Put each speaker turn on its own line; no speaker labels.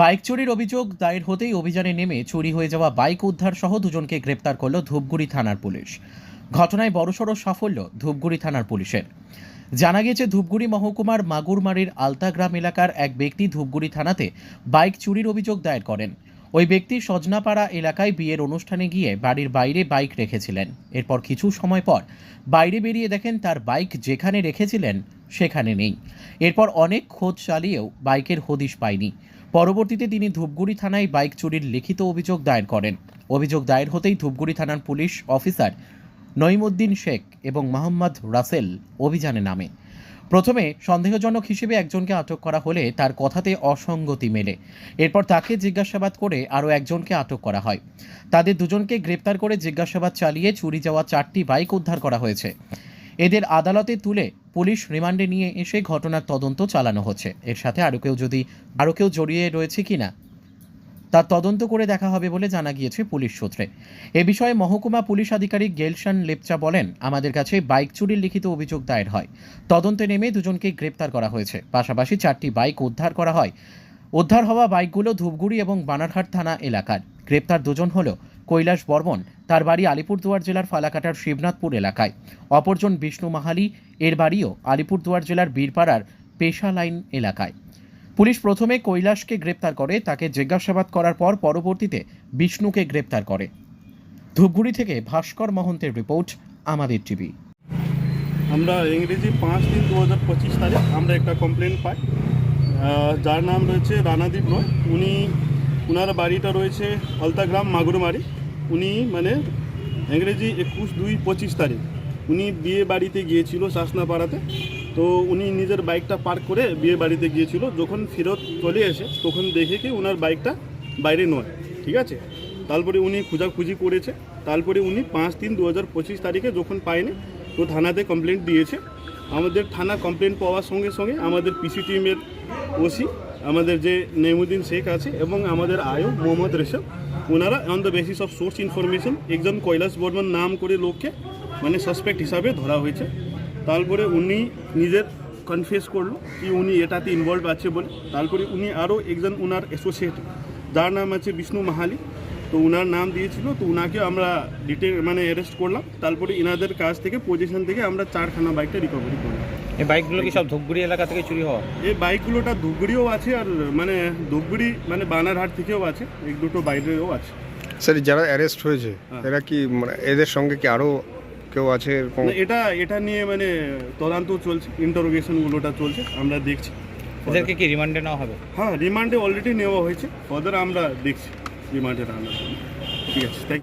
Bike চুরির অভিযোগ দায়ের হতেই অভিযানে নেমে চুরি হয়ে যাওয়া বাইক উদ্ধার সহ দুজনকে গ্রেপ্তার করল ধূপগুড়ি থানার পুলিশ। ঘটনায় বড়সড় সাফল্য ধূপগুড়ি থানার পুলিশের। জানা গিয়েছে, ধূপগুড়ি মহকুমার মাগুরমারির আলতাগ্রাম এলাকার এক ব্যক্তি ধূপগুড়ি থানাতে বাইক চুরির অভিযোগ দায়ের করেন। ওই ব্যক্তি সজনাপাড়া এলাকায় বিয়ের অনুষ্ঠানে গিয়ে বাড়ির বাইরে বাইক রেখেছিলেন। এরপর কিছু সময় পর বাইরে বেরিয়ে দেখেন তার বাইক যেখানে রেখেছিলেন সেখানে নেই। এরপর অনেক খোঁজ চালিয়েও বাইকের হদিশ পায়নি। পরবর্তীতে তিনি ধূপগুড়ি থানায় বাইক চুরির লিখিত অভিযোগ দায়ের করেন। অভিযোগ দায়ের হতেই ধূপগুড়ি থানার পুলিশ অফিসার নইমুদ্দিন শেখ এবং মোহাম্মদ রাসেল অভিযানে নামে। প্রথমে সন্দেহজনক হিসেবে একজনকে আটক করা হলে তার কথাতে অসঙ্গতি মেলে। এরপর তাকে জিজ্ঞাসাবাদ করে আরও একজনকে আটক করা হয়। তাদের দুজনকে গ্রেপ্তার করে জিজ্ঞাসাবাদ চালিয়ে চুরি যাওয়া চারটি বাইক উদ্ধার করা হয়েছে। এদের আদালতে তুলে পুলিশ রিমান্ডে নিয়ে এসে ঘটনার তদন্ত চালানো হচ্ছে। এর সাথে আরও কেউ যদি আরও কেউ জড়িয়ে রয়েছে কিনা, তার তদন্ত করে দেখা হবে বলে জানা গিয়েছে পুলিশ সূত্রে। এ বিষয়ে মহকুমা পুলিশ আধিকারিক গেলশান লেপচা বলেন, আমাদের কাছে বাইক চুরির লিখিত অভিযোগ দায়ের হয়। তদন্তে নেমে দুজনকে গ্রেপ্তার করা হয়েছে। পাশাপাশি চারটি বাইক উদ্ধার করা হয়। উদ্ধার হওয়া বাইকগুলো ধূপগুড়ি এবং বানারহাট থানা এলাকার। গ্রেপ্তার দুজন হল কৈলাস বর্মন তার বাড়ি আলিপুরদুয়ার জেলার ফালাকাটার শিবনাথপুর এলাকায়। অপরজন বিষ্ণু মাহালি, এর বাড়িও আলিপুরদুয়ার জেলার বীরপাড়ার পেশা লাইন এলাকায়। পুলিশ প্রথমে কৈলাসকে গ্রেপ্তার করে, তাকে জিজ্ঞাসাবাদ করার পর পরবর্তীতে বিষ্ণুকে গ্রেপ্তার করে। ধূপগুড়ি থেকে ভাস্কর মহন্তের রিপোর্ট, আমাদের টিভি।
আমরা ইংরেজি পাঁচ তিন দু হাজার পঁচিশ তারিখ আমরা একটা কমপ্লেন পাই। যার নাম রয়েছে রানাদীপ রয়। উনি ওনার বাড়িটা রয়েছে অলতাগ্রাম মাগুরমারি। উনি মানে ইংরেজি একুশ দুই পঁচিশ তারিখ, উনি বিয়ে বাড়িতে গিয়েছিল শাসনাপাড়াতে। তো উনি নিজের বাইকটা পার্ক করে বিয়ে বাড়িতে গিয়েছিল। যখন ফেরত চলে এসে তখন দেখে কি ওনার বাইকটা বাইরে নয়, ঠিক আছে? তারপরে উনি খোঁজাখুঁজি করেছে। তারপরে উনি পাঁচ তিন দু হাজার পঁচিশ তারিখে যখন পায়নি, তো থানাতে কমপ্লেন দিয়েছে। আমাদের থানা কমপ্লেন পাওয়ার সঙ্গে সঙ্গে আমাদের পিসি টিমের ওসি আমাদের যে নেমুদ্দিন শেখ আছে এবং আমাদের আয়ো মোহাম্মদ রেশম ওনারা on the basis of source information একজন কৈলাস বর্মন নাম করে লোককে মানে সাসপেক্ট হিসাবে ধরা হয়েছে। তারপরে উনি নিজের কনফেস করল কি উনি এটাতে ইনভলভ আছে বলে। তারপরে উনি আরও একজন ওনার অ্যাসোসিয়েট যার নাম আছে বিষ্ণু মাহালি। তো ওনার নাম দিয়েছিল তো ওনাকে আমরা ডিটেল মানে অ্যারেস্ট করলাম। তারপরে ইনাদের কাছ থেকে পজিশন থেকে আমরা চারখানা বাইকটা রিকভারি করলাম।
এই বাইকগুলো কি সব ধূপগুড়ি এলাকা থেকে চুরি হওয়া?
এই বাইকগুলোটা ধুপগুড়িও আছে আর মানে ধুপগুড়ি মানে বানারহাট থেকেও আছে। এক দুটো বাইরেও আছে।
স্যার যারা অ্যারেস্ট হয়েছে
হ্যাঁ।
এরা কি মানে এদের সঙ্গে কি আরও কেউ আছে এরকম?
এটা এটা নিয়ে মানে তদন্ত চলছে ইন্টারোগেশনগুলোটা চলছে আমরা দেখছি।
এদেরকে কি রিমান্ডে নেওয়া হবে?
হ্যাঁ রিমান্ডে অলরেডি নেওয়া হয়েছে ফর্দার আমরা দেখছি। রিমান্ডে আনার জন্য। ঠিক আছে থ্যাংক